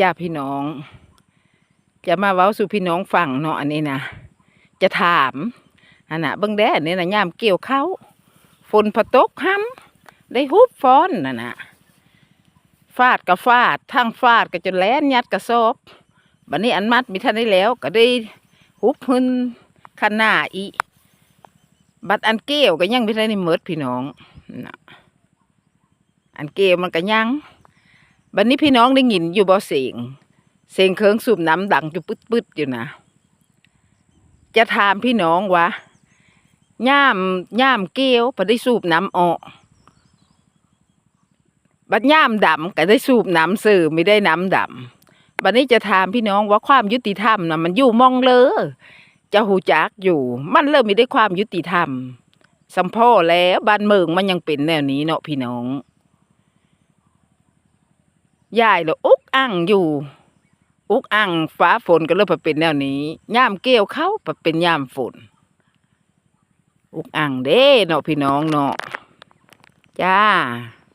จ้าพี่น้อง จะมาเว้าสู่พี่น้องฟังเนาะอันนี้นะจะถามอันน่ะเบิ่งแด้อันนี่นะยามเกี่ยวเขาฝนพะตกห้ำได้ฮุบฟ้อนน่ะนะฟาดก็ฟาดทั้งฟาดก็จะแลนยัดกระสอบบัดนี้อันมัดมีท่านได้แล้ว ก็ได้ฮุบหึนขันหน้าอีบัดอันเกี่ยวก็ยังไม่ได้ในเมิดพี่น้องนะอันเกี่ยวมันก็ยัง บัดนี้พี่น้องได้ยินอยู่บ่เสียงเสียงเครื่องสูบน้ำดังอยู่ปึ๊ดๆอยู่นะ จะถามพี่น้องว่าย่ามย่ามเกลียวพอได้สูบน้ำออกบัดย่ามดำก็ได้สูบน้ำสื่อไม่ได้น้ำดำบัดนี้จะถามพี่น้องว่าความยุติธรรมนะมันอยู่มองเลยจะหูจักอยู่ มันเริ่มไม่ได้ความยุติธรรมสัมพ่อแล้วบ้านเมืองมันยังเป็นแนวนี้เนาะพี่น้อง ยายเลยอุกอังอยู่ อุกอังฟ้าฝนก็เริ่มเป็นแนวนี้ย่ามเกี่ยวเข้าเป็นย่ามฝน อุกอังเด้เนาะพี่น้องเนาะจ้า